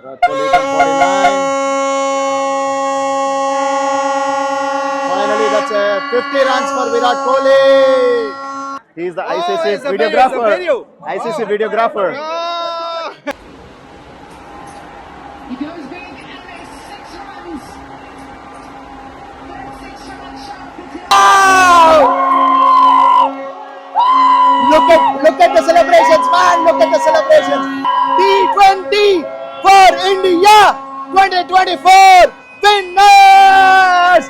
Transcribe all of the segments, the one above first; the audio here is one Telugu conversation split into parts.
Virat Kohli from 49. Finally, that's a 50 runs for Virat Kohli. He's the Oh, ICC it's video, oh, it's a videographer. video. ICC videographer. He goes big and makes six runs. Six runs shot. Look at look at the celebrations, man! Look at the celebrations. T20 for India 2024 winners.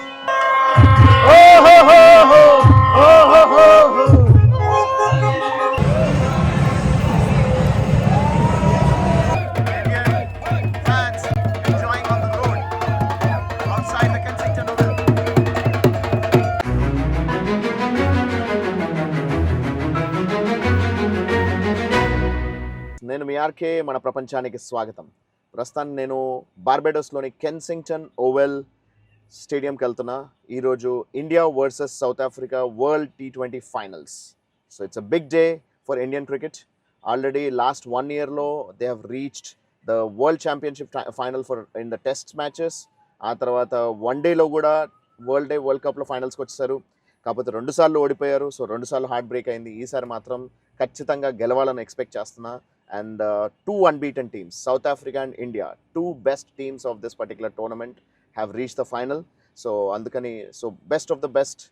Oh ho ho ho! Oh ho ho ho! నేను మీ ఆర్కే మన ప్రపంచానికి స్వాగతం. ప్రస్తుతాన్ని నేను బార్బెడోస్లోని కెన్సింగ్టన్ ఓవెల్ స్టేడియంకి వెళ్తున్నా. ఈరోజు India versus South Africa World T twenty finals. So it's a big day for Indian cricket. Already last one ఇయర్లో they have reached the world championship final for in the test matches. ఆ తర్వాత వన్ డేలో కూడా వరల్డ్ డే వరల్డ్ కప్లో ఫైనల్స్కి వచ్చేసారు. కాకపోతే రెండుసార్లు ఓడిపోయారు. సో రెండుసార్లు హార్ట్ బ్రేక్ అయింది. ఈసారి మాత్రం ఖచ్చితంగా గెలవాలని ఎక్స్పెక్ట్ చేస్తున్నా. And two unbeaten teams South Africa and India two best teams of this particular tournament have reach the final so అందుకని so best of the best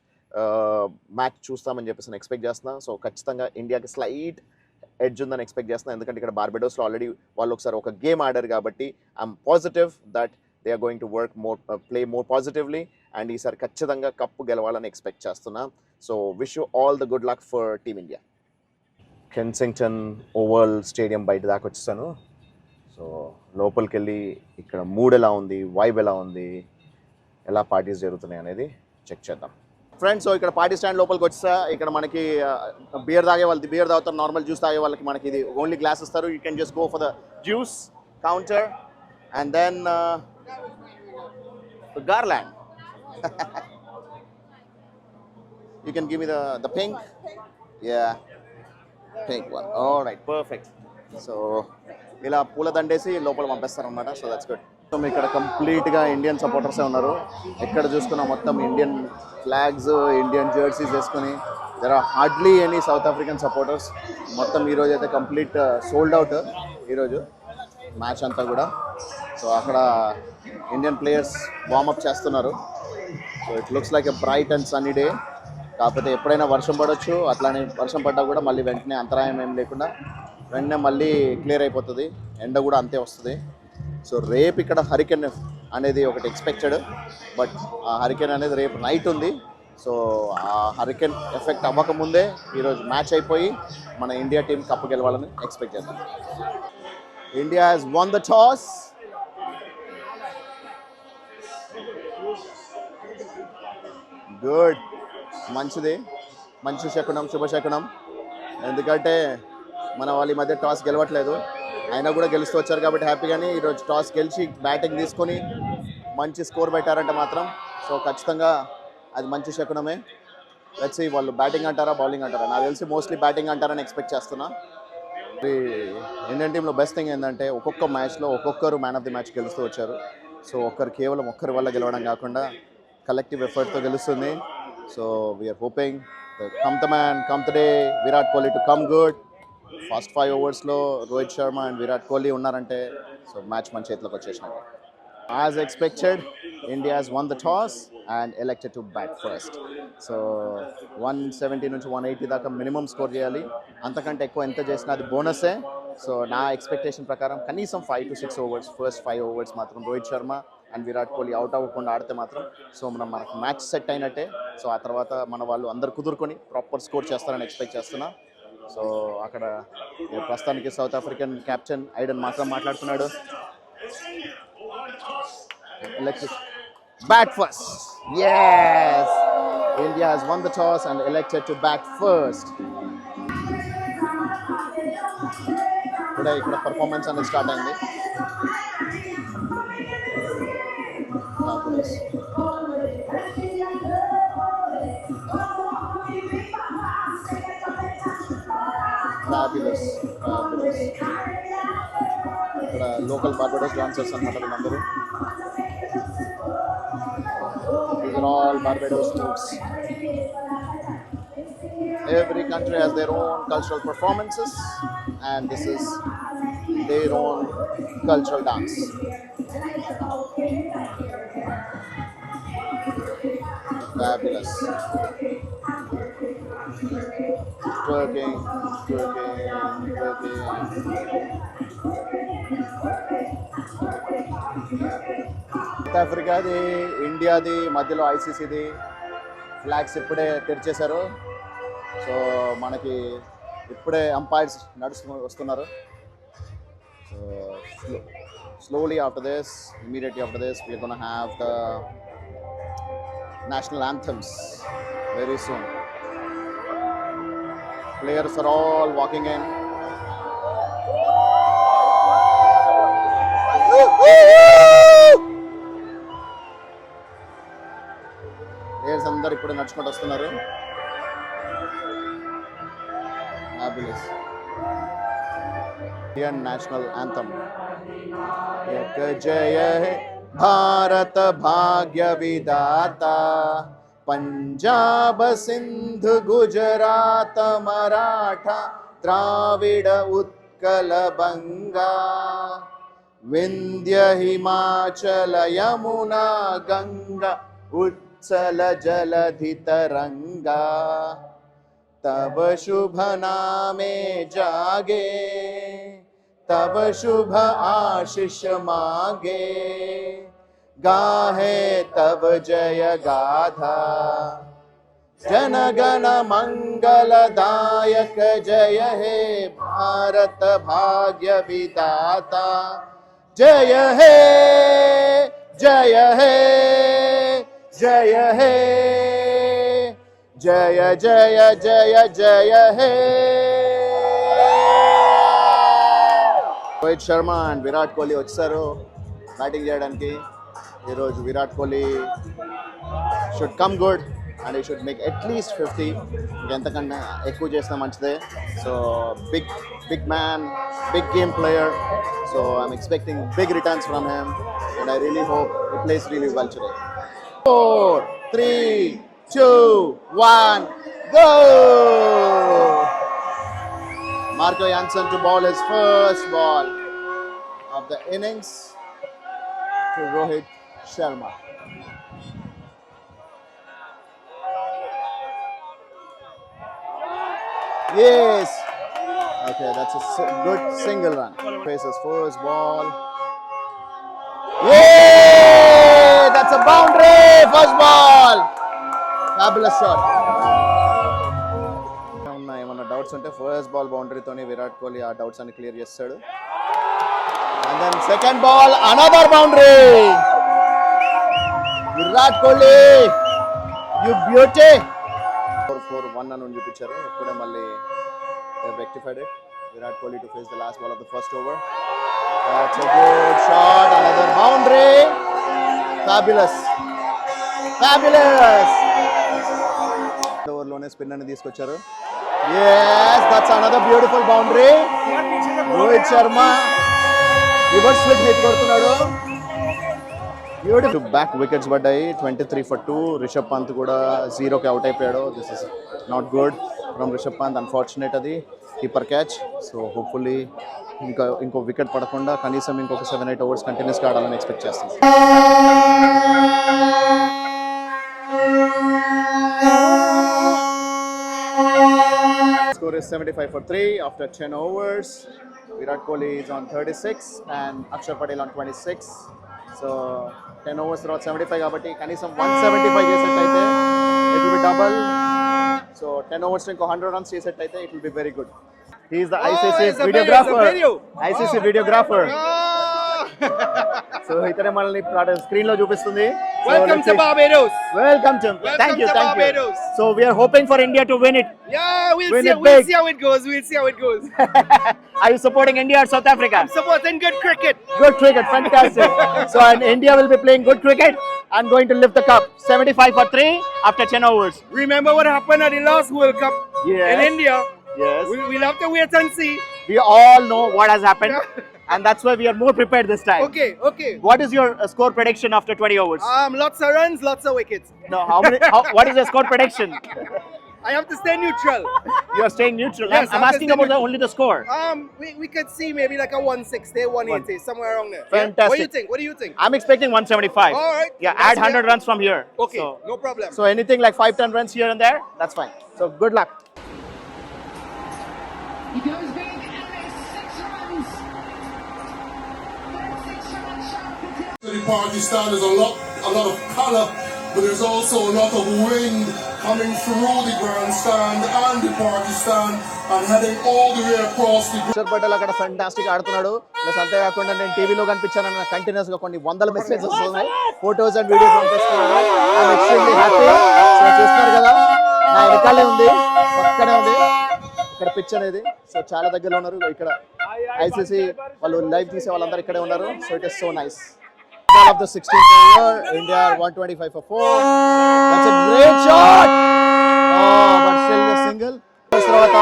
match చూస్తామని చెప్పేసి నేను ఎక్స్పెక్ట్ చేస్తున్నా. సో ఖచ్చితంగా ఇండియాకి స్లైట్ ఎడ్జ్ ఉందని ఎక్స్పెక్ట్ చేస్తున్నా. ఎందుకంటే ఇక్కడ బార్బెడోస్లో ఆల్రెడీ వాళ్ళు ఒకసారి ఒక గేమ్ ఆడారు కాబట్టి I'm positive that they are going to work more play more positively and ఈసారి ఖచ్చితంగా కప్పు గెలవాలని ఎక్స్పెక్ట్ చేస్తున్నా. So wish you all the good luck for team India Kensington Oval stadium బయట దాకా వచ్చేసాను. సో లోపలికి వెళ్ళి ఇక్కడ మూడ్ ఎలా ఉంది వైబ్ ఎలా ఉంది ఎలా పార్టీస్ జరుగుతున్నాయి అనేది చెక్ చేద్దాం. ఫ్రెండ్స్ సో ఇక్కడ పార్టీ స్టాండ్ లోపలికి వచ్చేసా. ఇక్కడ మనకి బియర్ తాగే వాళ్ళకి బియర్ తాగుతారు నార్మల్ జ్యూస్ తాగే వాళ్ళకి మనకి ఇది ఓన్లీ గ్లాస్ ఇస్తారు. You can just go for the juice counter and then garland you can give me the the pink yeah take one right perfect so ఇలా పూల దండేసి లోపల పంపిస్తారు అనమాట సో దట్స్ గుడ్ సో మీ ఇక్కడ కంప్లీట్గా ఇండియన్ సపోర్టర్సే ఉన్నారు. ఎక్కడ చూసుకున్నా మొత్తం ఇండియన్ ఫ్లాగ్స్ ఇండియన్ జెర్సీస్ వేసుకొని there are hardly any South African supporters మొత్తం ఈరోజు అయితే కంప్లీట్ సోల్డ్ అవుట్ ఈరోజు మ్యాచ్ అంతా కూడా. సో అక్కడ ఇండియన్ ప్లేయర్స్ వార్మప్ చేస్తున్నారు. So it looks like a bright and sunny day కాకపోతే ఎప్పుడైనా వర్షం పడవచ్చు అట్లానే వర్షం పడ్డా కూడా మళ్ళీ వెంటనే అంతరాయం ఏం లేకుండా వెంటనే మళ్ళీ క్లియర్ అయిపోతుంది ఎండ కూడా అంతే వస్తుంది. సో రేపు ఇక్కడ హరికెన్ అనేది ఒకటి ఎక్స్పెక్టెడ్ బట్ ఆ హరికెన్ అనేది రేపు నైట్ ఉంది. సో ఆ హరికెన్ ఎఫెక్ట్ అవ్వకముందే ఈరోజు మ్యాచ్ అయిపోయి మన ఇండియా టీం కప్పు గెలవాలని ఎక్స్పెక్ట్ చేద్దాం. India has won the toss good మంచిది. మంచి శకునం శుభశకునం ఎందుకంటే మన వాళ్ళు ఈ మధ్య టాస్ గెలవట్లేదు. అయినా కూడా గెలుస్తూ వచ్చారు కాబట్టి హ్యాపీగానే ఈరోజు టాస్ గెలిచి బ్యాటింగ్ తీసుకొని మంచి స్కోర్ పెట్టారంటే మాత్రం. సో ఖచ్చితంగా అది మంచి శకునమే. వచ్చి వాళ్ళు బ్యాటింగ్ అంటారా బౌలింగ్ అంటారా? నాకు తెలిసి మోస్ట్లీ బ్యాటింగ్ అంటారని ఎక్స్పెక్ట్ చేస్తున్నా. ఇండియన్ టీంలో బెస్ట్ థింగ్ ఏంటంటే ఒక్కొక్క మ్యాచ్లో ఒక్కొక్కరు మ్యాన్ ఆఫ్ ది మ్యాచ్ గెలుస్తూ వచ్చారు. సో ఒక్కరు కేవలం ఒక్కరి వల్ల గెలవడం కాకుండా కలెక్టివ్ ఎఫర్ట్తో గెలుస్తుంది. So we're hoping come the man come the day Virat Kohli to come good first five ఓవర్స్లో Rohit Sharma and Virat Kohli ఉన్నారంటే సో మ్యాచ్ మన చేతిలోకి వచ్చేసినట్టు as expected India won the toss and elected to bat first so one seventy నుంచి వన్ ఎయిటీ దాకా మినిమం స్కోర్ చేయాలి. అంతకంటే ఎక్కువ ఎంత చేసినా అది బోనసే సో నా ఎక్స్పెక్టేషన్ ప్రకారం కనీసం five to six overs first five overs మాత్రం రోహిత్ శర్మ అండ్ విరాట్ కోహ్లీ అవుట్ అవ్వకుండా ఆడితే మాత్రం సో మనం మనకు మ్యాచ్ సెట్ అయినట్టే. సో ఆ తర్వాత మన వాళ్ళు అందరు కుదురుకొని ప్రాపర్ స్కోర్ చేస్తారని ఎక్స్పెక్ట్ చేస్తున్నా. సో అక్కడ ప్రస్తుతానికి సౌత్ ఆఫ్రికన్ క్యాప్టెన్ ఐడన్ మాత్రం మాట్లాడుతున్నాడు. Bat first first. Yes, India has won the toss and elected to bat first. ఇక్కడ పర్ఫార్మెన్స్ అనేది స్టార్ట్ అయింది. Fabulous. Fabulous. Fabulous. ఇక్కడ లోకల్ బార్బడోస్ డాన్సర్స్ అనమాట వీళ్ళందరూ These are all Barbados moves. Every country has their own cultural performances, and this is their own cultural dance. Fabulous. Twerking, twerking, twerking. South ఆఫ్రికాది ఇండియాది మధ్యలో ఐసీసీది ఫ్లాగ్స్ ఇప్పుడే తెరిచేశారు సో మనకి ఇప్పుడే అంపైర్స్ నడుచు వస్తున్నారు so slowly after this immediately after this we're gonna have the national anthems very soon. Players are all walking in. Players అందరు ఇప్పుడు నడుచుకుంటూ వస్తున్నారు హ్యాపీనెస్ ఇండియన్ నేషనల్ యాంథమ్ జయ भारत भाग्यविदाता पञ्जाब सिन्ध गुजरात मराठा द्राविड उत्कलबङ्गा विन्द्य हिमाचल यमुना गङ्गा उत्सल जलधितरङ्गा तव शुभ नामे जागे तव शुभ आशिष मागे। गाहे तब जय गाधा जन गण मंगलदायक जय हे भारत भाग्य विदाता जय हे जय हे जय हे जय जय जय जय हे రోహిత్ శర్మ అండ్ విరాట్ కోహ్లీ వచ్చారు బ్యాటింగ్ చేయడానికి ఈరోజు Virat Kohli should come good and he should make at least fifty ఎంతకన్నా ఎక్కువ చేసినా మంచిదే. So big big man big game player so I'm expecting big returns from him and I really hope it plays really well today four three two one go Marco Janssen to bowl his first ball of the innings to Rohit. Sharma. Yes. Okay, that's a good single run. Faces first ball. Yeah, that's a boundary. First ball. Fabulous shot. ఏమన్నా డౌట్స్ ఉంటే ఫస్ట్ బాల్ బౌండరీతోని విరాట్ కోహ్లీ ఆ డౌట్స్ అన్ని క్లియర్ చేస్తాడు and then second ball another boundary Virat Kohli you beauty four four one అని చూపించారు. ఇప్పుడే మళ్ళీ rectified Virat Kohli to face the last ball of the first over that's a good shot another boundary fabulous fabulous ఓవర్లోనే స్పిన్ అని తీసుకొచ్చారు. Yes that's another beautiful boundary Rohit Sharma reverse switch hit కొడుతున్నాడు. బ్యూటిఫుల్ బ్యాక్ వికెట్స్ పడ్డాయి. Twenty three for two Rishabh Pant కూడా జీరోకి అవుట్ అయిపోయాడు. This is not good from Rishabh Pant unfortunate అది. కీపర్ క్యాచ్ సో హోప్ఫుల్లీ ఇంకా ఇంకో వికెట్ పడకుండా కనీసం ఇంకొక సెవెన్ ఎయిట్ ఓవర్స్ కంటిన్యూస్గా ఆడాలని ఎక్స్పెక్ట్ చేస్తాం. Score is seventy five for three after ten overs Virat Kohli is on thirty six and Axar Patel on twenty six So 10 overs తర్వాత 75 కాబట్టి కనీసం 175 చేసేటైతే it will be double so 10 overs ఇంకో 100 runs చేసేటైతే it will be very good he is the ICC videographer. ICC videographer! So ఇతనే మనల్ని స్క్రీన్లో చూపిస్తుంది. Welcome to Barbados. Welcome to Welcome thank you to thank you Barbados. So we're hoping for India to win it Yeah, we'll Win see. it We'll big. see how it goes. We'll see how it goes. Are you supporting India or South Africa? Supporting good cricket. Good cricket, fantastic. so, and India will be playing good cricket and going to lift the cup. 75 for 3 after 10 overs. Remember what happened at the last World Cup Yes. in India? Yes. We, we'll have to wait and see. We all know what has happened. and that's why we are more prepared this time. Okay, okay. What is your uh, score prediction after 20 overs? Um, lots of runs, lots of wickets. no, how many? How, what is your score prediction? I have to stay neutral. You are staying neutral. Yes, I'm, I'm I'm asking about the, neutral. only the score. Um, we, we could see maybe like a 160, 180, somewhere around there. Yeah? What do you think? What do you think? I'm expecting 175. All right. Yeah, That's add 100 fair. runs from here. Okay, So, no problem. so anything like 5 10 runs here and there, that's fine. So good luck. He goes big and there's six runs. That's six runs shot. To the Pakistan, there's a lot, a lot of color, but there's also a lot of wind coming through the grandstand and the Pakistan and heading all the way across the Axar Patel అక్కడ ఫెంటాస్టిక్ ఆడుతున్నాడు. ప్లస్ అంతేకాకుండా నేను టీవీలో కనిపించాను నాకు కంటిన్యూస్గా కొన్ని వందల మెసేజెస్ ఉన్నాయి ఫోటోస్ అండ్ వీడియోస్ పంపిస్తున్నాడు ఎక్స్ట్రీమ్లీ హ్యాపీ చూస్తున్నారు కదా నా వెనకాలే ఉంది పక్కనే ఉంది. ఇక్కడ పిచ్ అనేది సో చాలా దగ్గరలో ఉన్నారు. ఇక్కడ ఐసీసీ వాళ్ళు లైవ్ తీసే వాళ్ళందరూ ఇక్కడే ఉన్నారు. So it is so nice Ball of the 16th over, India 125 for 4. That's a great shot! Oh, but still a single. తర్వాత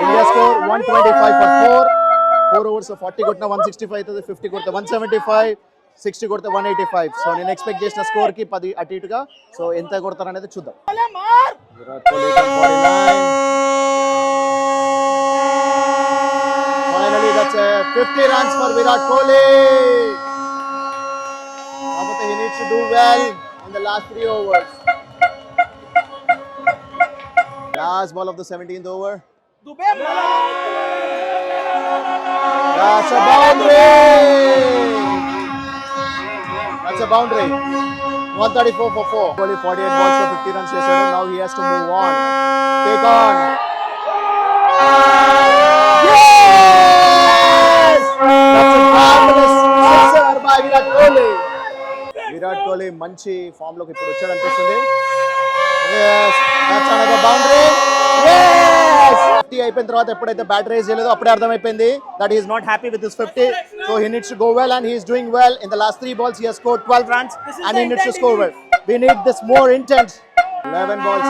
India score one twenty five for four four overs forty కొట్టిన వన్ సిక్స్టీ ఫైవ్ అవుతుంది ఫిఫ్టీ కొడితే వన్ సెవెంటీ ఫైవ్ సిక్స్టీ కొడితే వన్ ఎయిటీ ఫైవ్ సో నేను ఎక్స్పెక్ట్ చేసిన స్కోర్కి పది అటు ఇటుగా సో ఎంత కొడతారు అనేది చూద్దాం Virat Kohli finally that's fifty runs for Virat Kohli to do well in the last three overs. Last ball of the 17th over. That's a boundary. That's a boundary. 134 for 4. Only 48 balls for 50 runs yesterday. Now he has to move on. Take on. Yes! That's a fabulous sixer by Virat Kohli. Virat Kohli మంచి ఫామ్లోకి ఇప్పుడు వచ్చాడు అనిపిస్తుంది! 50 అయిపోయిన తర్వాత ఎప్పుడైతే బ్యాట్ రేస్ చేయలేదో అప్పుడే అర్థమైపోయింది. That is not happy with this fifty so he needs go well and he's doing well in the last three balls he score twelve runs and he needs score well we need this more intense eleven balls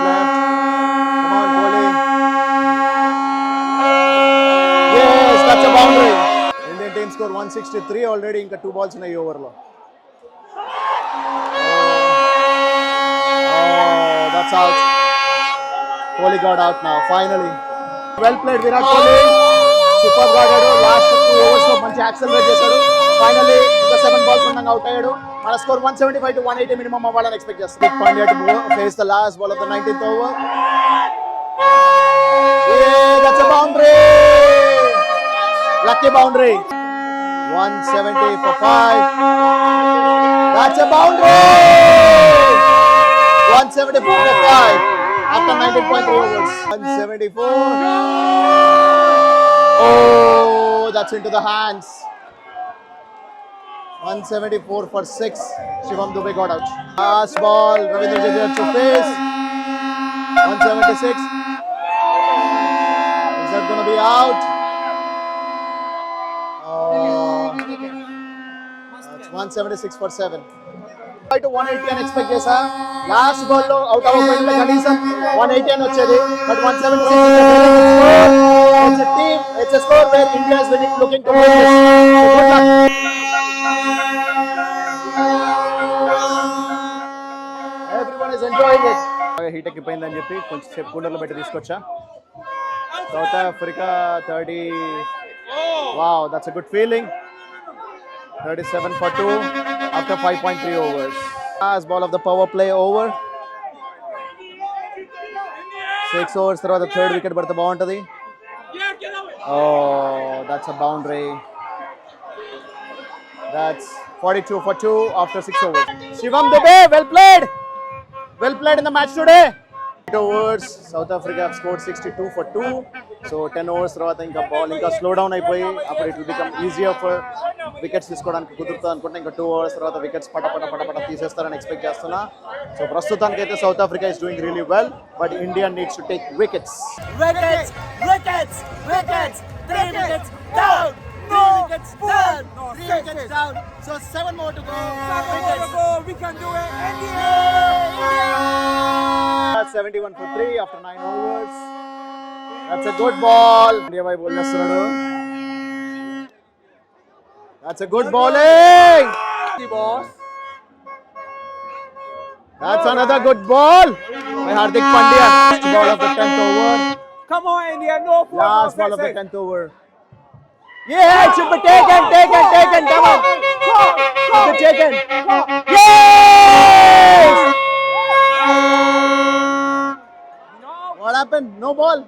Indian team score 163 already ఇంకా టూ బాల్స్ ఉన్నాయి over Oh, that's out. Kohli got out now, finally. Well played, Virat Kohli. Super గా ఆడాడు లాస్ట్ టూ ఓవర్స్లో మంచి యాక్సలరేట్ చేశాడు. ఫైనల్లీ ఇంకా సెవెన్ బాల్స్ ఉండగా అవుట్ అయ్యాడు. మన score one seventy five to one eighty minimum అవ్వాలని ఎక్స్పెక్ట్ చేస్తాం. Big Pandya to face the last ball of the nineteenth over that's a boundary. Lucky boundary. 170 for 5 that's a 174. Oh, that's into the hands. 174 for 6. Shivam Dubey got out. Last ball, Ravindra Jadeja to face. 176. Is that going to be out? Oh, that's 176 for 7. To one eighty అని ఎక్స్పెక్ట్ చేసా లాస్ట్ బాల్లో అవుట్ అవ్వకపోయింటే కనీసం 180 అని వచ్చేది. But 176 it's a team. It's a heat ఎక్కిపోయిందని చెప్పి కొంచెం సేపు కూలర్లో పెట్టి తీసుకొచ్చా. South Africa thirty wow that's a good feeling 37 for 2 after 5.3 overs. Last ball of the power play over. Six overs తర్వాత థర్డ్ వికెట్ పడితే బాగుంటుంది ఓ that's a boundary that's forty two for two after six overs Shivam Dube well played well played in the match today eight overs South Africa score sixty two for two so ten overs తర్వాత ఇంకా బాల్ ఇంకా స్లో డౌన్ అయిపోయి అప్పుడు it will become easier for wickets తీసుకోవడానికి కుదురుతుంది అనుకుంటే ఇంకా టూ అవర్స్ తర్వాత వికెట్స్ పట పట పట పట తీసేస్తారని ఎక్స్పెక్ట్ చేస్తున్నా సో ప్రస్తుతానికి అయితే South Africa is doing really well but India needs to take wickets Wickets! Wickets! Wickets! Three wickets down! Three wickets down! Three wickets down! So seven more to go Seven more to go! We can do it! India! 71 for 3 after 9 overs. That's a good ball. India bowler Sranu. Oh. That's a good bowling. The boss. That's another good ball by Hardik Pandya. Last ball of the 10th over. Come on, India, no four. Last ball of the 10th over. Yeah, it should be taken, taken, taken. Come on. It should be taken. Yes! What happened? No ball.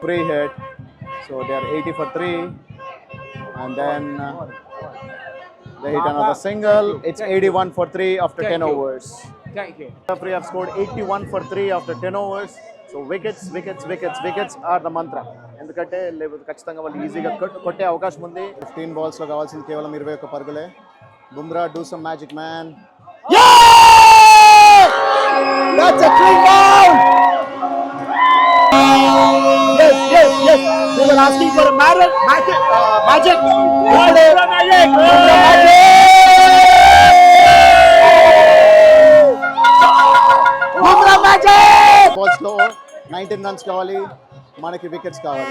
Free hit. So they are 80 for 3. And then uh, they hit another single. It's 81 for 3 after 10 overs. Thank you. Free have scored 81 for 3 after 10 overs. So wickets wickets wickets wickets are the mantra ఎందుకంటే లేకపోతే ఖచ్చితంగా వాళ్ళు ఈజీగా కొట్టే అవకాశం ఉంది ఫిఫ్టీన్ బాల్స్లో కావాల్సింది కేవలం ఇరవై ఒక్క పరుగులే Bumrah do some magic man Yes, yes, yes. They were asking for a magic. Magic. Uh, magic. Yesterday- magic! Bumrah magic balls లో 19 రన్స్ కావాలి మనకి వికెట్స్ కావాలి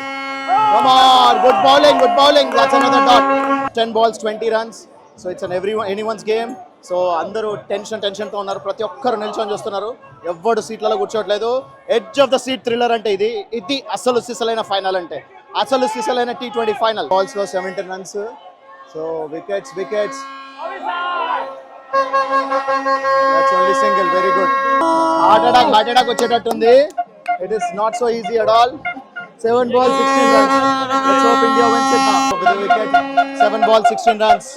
come on good bowling good bowling that's another dot 10 balls 20 runs so it's an every anyone's game So అందరూ టెన్షన్ టెన్షన్తో ఉన్నారు. ప్రతి ఒక్కరు నిల్చొని చూస్తున్నారు. ఎవ్వడు సీట్లలో కూర్చోట్లేదు. Edge of the seat thriller అంటే ఇది. ఇది అసలు సిసలైన ఫైనల్ అంటే. అసలు సిసలైన T twenty final బాల్స్లో seventeen runs so wickets wickets single very good heart attack heart attack వచ్చేటట్టుంది. It is not so easy at all seven ball sixteen runs India wins it wicket seven ball sixteen runs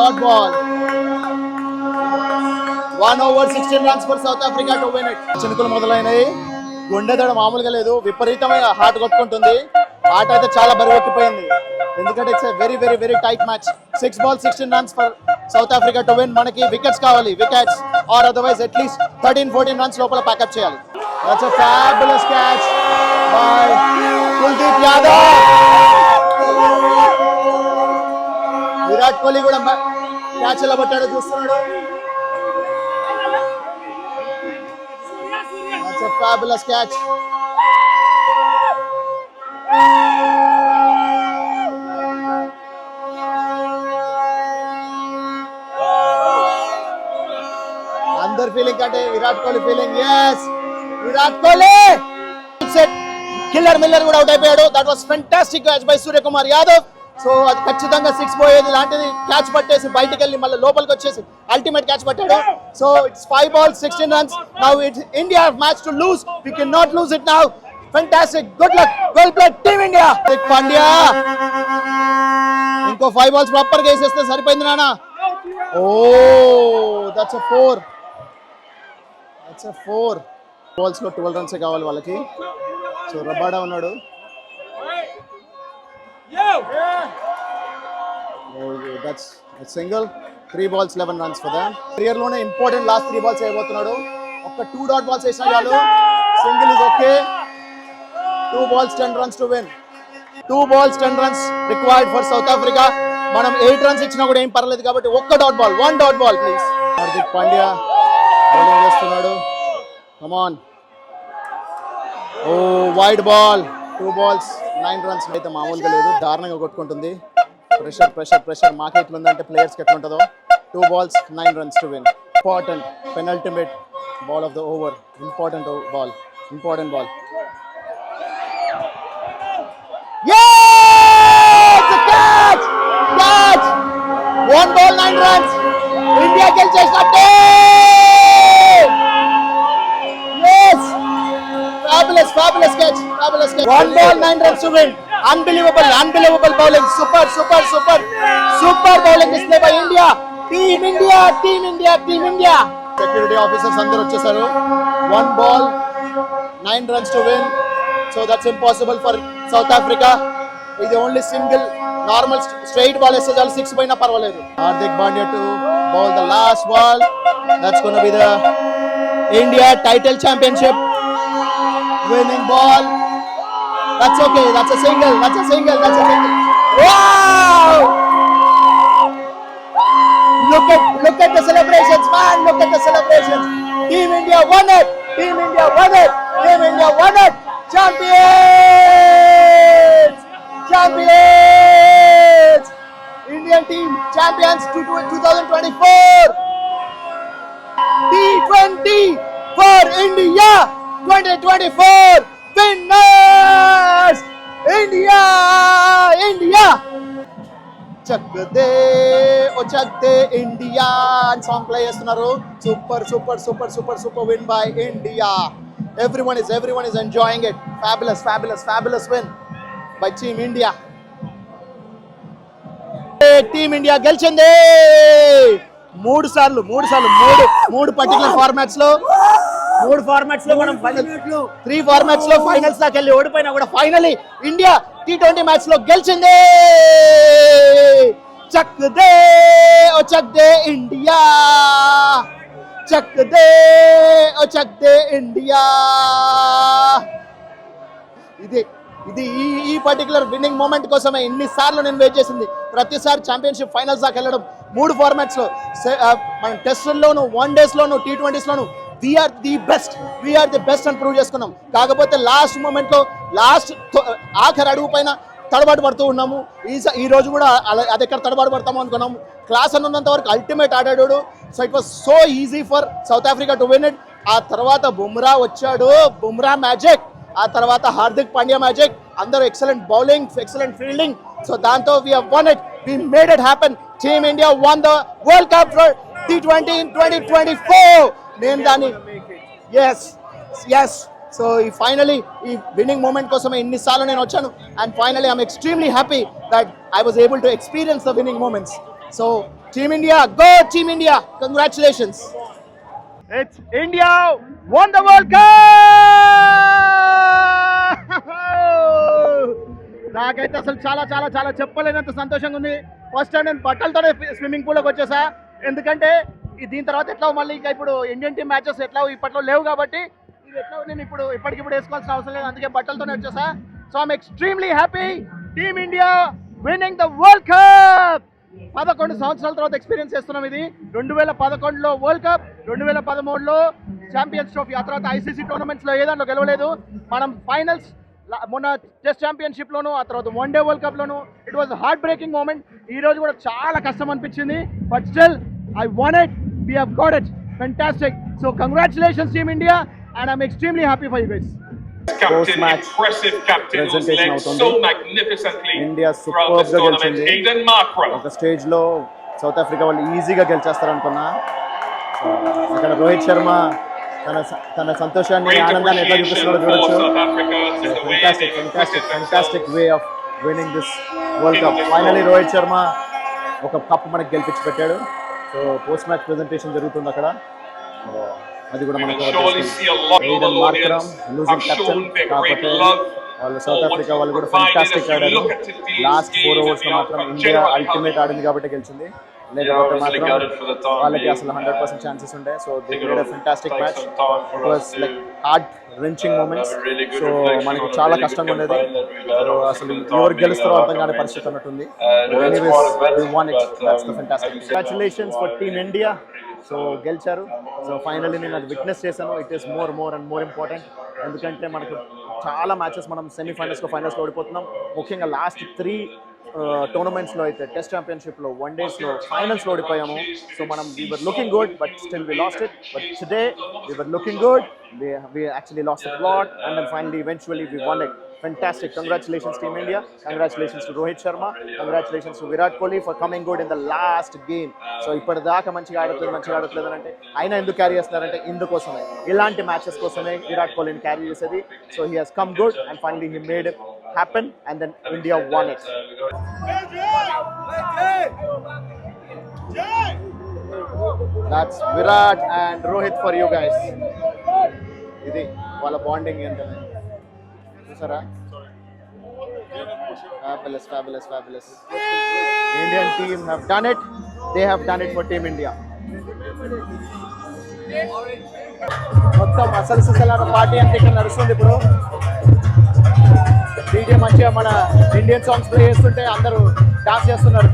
dot ball. One over sixteen runs for South Africa to win it చినుకులు మొదలైనవి. గుండెదడ మామూలుగా లేదు. విపరీతమైన హార్ట్ కొట్టుకుంటుంది. హార్ట్ అయితే చాలా బరువెక్కిపోయింది ఎందుకంటే it's very very very tight match six ball sixteen runs for South Africa to win మనకి వికెట్స్ కావాలి. Wickets or otherwise at least thirteen fourteen runs లోపల ప్యాకప్ చేయాలి. That's a fabulous catch by Kuldeep Yadav Virat Kohli కూడా క్యాచ్ ఎలా పట్టాడో చూస్తున్నాడు. That's a fabulous catch. అందరు ఫీలింగ్ అంటే Virat Kohli feeling yes Virat Kohli! Set killer Miller కూడా అవుట్ అయిపోయాడు. That was fantastic catch by Suryakumar Yadav so అది ఖచ్చితంగా సిక్స్ పోయేది. లాంటిది క్యాచ్ పట్టేసి బయటికి వెళ్ళి మళ్ళీ లోపలికి వచ్చేసి అల్టిమేట్ క్యాచ్ పట్టాడు. So it's five ball sixteen runs now it's India match to lose we can not lose it now fantastic good luck well played team India Pandya ఇంకో ఫైవ్ బాల్స్ ప్రాపర్గా వేసేస్తే సరిపోయింది నాన్న. ఓ that's a four that's a four బాల్స్లో twelve runs కావాలి వాళ్ళకి? సో రబాడా ఉన్నాడు. That's single three balls eleven runs for దాన్ కెరియర్లోనే ఇంపార్టెంట్ లాస్ట్ త్రీ బాల్స్ వేయబోతున్నాడు ఒక టూ డాట్ బాల్స్ వేసినా చాలు single is okay two balls ten runs to win two balls ten runs required for South Africa మనం ఎయిట్ రన్స్ ఇచ్చినా కూడా ఏం పర్లేదు కాబట్టి ఒక్క dot ball one dot ball please Hardik Pandya bowling చేస్తున్నాడు. Come on oh wide ball two balls nine runs అయితే మామూలుగా లేదు. దారుణంగా కొట్టుకుంటుంది. ప్రెషర్ ప్రెషర్ ప్రెషర్ మాకు ఎట్లుందంటే ప్లేయర్స్కి ఎట్లుంటుందో. Two balls nine runs to win important penultimate ball of the over important ball important ball catch! Catch! One ball, nine గెలిచేసినట్టే Fabulous, fabulous catch. One ball, nine runs to win. Unbelievable, unbelievable bowling. Super, super, super, super bowling display by India. Team India, Team India, Team India. Security officers అందరూ వచ్చేసారు. One ball nine runs to win so that's impossible for South Africa ఇది only single normal straight ball వేస్తే చాలు సిక్స్ పోయినా పర్వాలేదు. Hardik Pandya to bowl the last ball that's be the India title championship winning ball That's okay. That's a single. That's a single. That's a single. Wow! Look at look at the celebrations, man. Look at the celebrations. Team India won it. Team India won it. Team India won it. Champions! Champions! Indian team champions 2024. T20 for India 2024. Winners India India. Chak De oh Chak De India అని సాంగ్ ప్లే చేస్తున్నారు. Super super super super super win by India everyone is everyone is enjoying it fabulous fabulous fabulous win by team India team India గెలిచింది. మూడు సార్లు మూడు సార్లు మూడు మూడు పర్టికులర్ ఫార్మాట్స్లో. మూడు ఫార్మాట్స్లో మనం త్రీ ఫార్మాట్స్లో. ఫైనల్స్ దాకా వెళ్ళి ఓడిపోయినా కూడా ఫైనలీ ఇండియా టీ ట్వంటీ మ్యాచ్లో గెలిచింది. చక్ దే ఓ చక్ దే ఇండియా చక్ దే ఓ చక్ దే ఇండియా ఇది ఇది ఈ ఈ పర్టికులర్ విన్నింగ్ మూమెంట్ కోసమే ఇన్నిసార్లు నేను వెయిట్ చేసింది. ప్రతిసారి ఛాంపియన్షిప్ ఫైనల్స్ దాకా వెళ్ళడం మూడు ఫార్మాట్స్లో మన టెస్టుల్లోను వన్ డేస్లోను T ట్వంటీస్లోను we are the best we are the best అని ప్రూవ్ చేసుకున్నాం. కాకపోతే లాస్ట్ మూమెంట్లో లాస్ట్ ఆఖరి అడుగు పైన తడబాటు పడుతూ ఉన్నాము. ఈ ఈ రోజు కూడా అది ఎక్కడ తడబాటు పడతాము అనుకున్నాము. క్లాస్ ఉన్నంత వరకు అల్టిమేట్ ఆడాడు so it was so easy for South Africa to win it ఆ తర్వాత బుమ్రా వచ్చాడు. బుమ్రా మ్యాజిక్ ఆ తర్వాత హార్దిక్ పాండ్యా మ్యాజిక్ అందరూ excellent bowling excellent fielding so దాంతో we won it we made it happen team India won the world cup for T twenty twenty twenty four నేను దాన్ని ఎస్ ఎస్ సో ఈ ఫైనలీ ఈ విన్నింగ్ మూమెంట్ కోసమే ఇన్నిసార్లు నేను వచ్చాను. And finally I'm extremely happy that I was able to experience the winning moments so team India go team India congratulations it's India won the world cup నాకైతే అసలు చాలా చాలా చాలా చెప్పలేనంత సంతోషంగా ఉంది. ఫస్ట్ టైం నేను బట్టలతోనే స్విమ్మింగ్ పూల్లోకి వచ్చేసా. ఎందుకంటే దీని తర్వాత ఎట్లా మళ్ళీ ఇంకా ఇప్పుడు ఇండియన్ టీమ్ మ్యాచెస్ ఎట్లా ఇప్పట్లో లేవు కాబట్టి ఇది ఎట్లా నేను ఇప్పుడు ఇప్పటికిప్పుడు వేసుకోవాల్సిన అవసరం లేదు. అందుకే బట్టలతోనే వచ్చేసా so I'm extremely happy team India winning the world cup పదకొండు సంవత్సరాల తర్వాత ఎక్స్పీరియన్స్ చేస్తున్నాం ఇది. రెండు వేల పదకొండులో వరల్డ్ కప్ రెండు వేల పదమూడులో ఛాంపియన్స్ ట్రోఫీ ఆ తర్వాత ఐసీసీ టోర్నమెంట్స్లో ఏ దాంట్లో గెలవలేదు. మనం ఫైనల్స్ మొన్న టెస్ట్ ఛాంపియన్షిప్లోను ఆ తర్వాత one day world కప్లోను it was heart breaking moment ఈ రోజు కూడా చాలా కష్టం అనిపించింది. But still I want we have got it fantastic so congratulations team India and I'm extremely happy for you guys captain, impressive captain, presentation led so magnificently India throughout this tournament. గెలిచింది. Aiden Markram. ఒక స్టేజ్లో సౌత్ ఆఫ్రికా వాళ్ళు ఈజీగా గెలిచేస్తారు అనుకున్నా అక్కడ రోహిత్ శర్మ తన తన సంతోషాన్ని ఆనందాన్ని ఎట్లా చూపిస్తున్నాడో for చూడొచ్చు. Fantastic fantastic fantastic. Way of winning this world cup finally Rohit Sharma ఒక కప్ మనకి గెలిపించి పెట్టాడు. సో పోస్ట్ మ్యాచ్ ప్రెజెంటేషన్ జరుగుతుంది అక్కడ. అది కూడా మనం లూజింగ్ కెప్టెన్ కాకపోతే వాళ్ళు సౌత్ ఆఫ్రికా వాళ్ళు కూడా ఫ్యాంటాస్టిక్ ఆడారు. లాస్ట్ ఫోర్ ఓవర్స్ మాత్రం ఇండియా అల్టిమేట్ ఆడింది కాబట్టి గెలిచింది. లేదా మాత్రం వాళ్ళకి అసలు హండ్రెడ్ పర్సెంట్ ఛాన్సెస్ ఉండే. So big fantastic match hard wrenching moments so మనకి చాలా కష్టంగా ఉండేది. సో అసలు ఎవరు గెలుస్తారో అర్థం కాని. పరిస్థితి ఉన్నట్టుంది Uh, congratulations for team India so గెలిచారు. సో ఫైనల్లీ నేను అది విట్నెస్ చేశాను. It is more more and more important ఎందుకంటే మనకు చాలా మ్యాచెస్ మనం సెమీఫైనల్స్లో ఫైనల్స్లో ఓడిపోతున్నాం. ముఖ్యంగా లాస్ట్ త్రీ టోర్నమెంట్స్లో అయితే టెస్ట్ ఛాంపియన్షిప్లో వన్ డేస్లో ఫైనల్స్లో ఓడిపోయాము. సో మనం we were looking good but still we lost it but today we were looking good we actually lost a lot and then finally eventually we won it fantastic congratulations team india congratulations to rohit sharma congratulations to virat kohli for coming good in the last game so ఇప్పటిదాకా మంచిగా ఆడట్లేదు మంచిగా ఆడట్లేదు అని అంటే ఆయన ఎందుకు క్యారీ చేస్తున్నారంటే ఇందుకోసమే ఇలాంటి మ్యాచెస్ కోసమే విరాట్ కోహ్లీని క్యారీ చేసేది so he has come good and finally he made happen and then India won it that's Virat and Rohit for you guys ఇది వాళ్ళ బాండింగ్ ఎంత? చూసారా? Fabulous fabulous fabulous Indian team have done it they have done it for team India మొత్తం అసలు సిసలాన పార్టీ అంటే ఇక్కడ నడుస్తుంది ఇప్పుడు. డీజే మంచిగా మన ఇండియన్ సాంగ్స్ ప్లే చేస్తుంటే అందరూ డాన్స్ చేస్తున్నారు.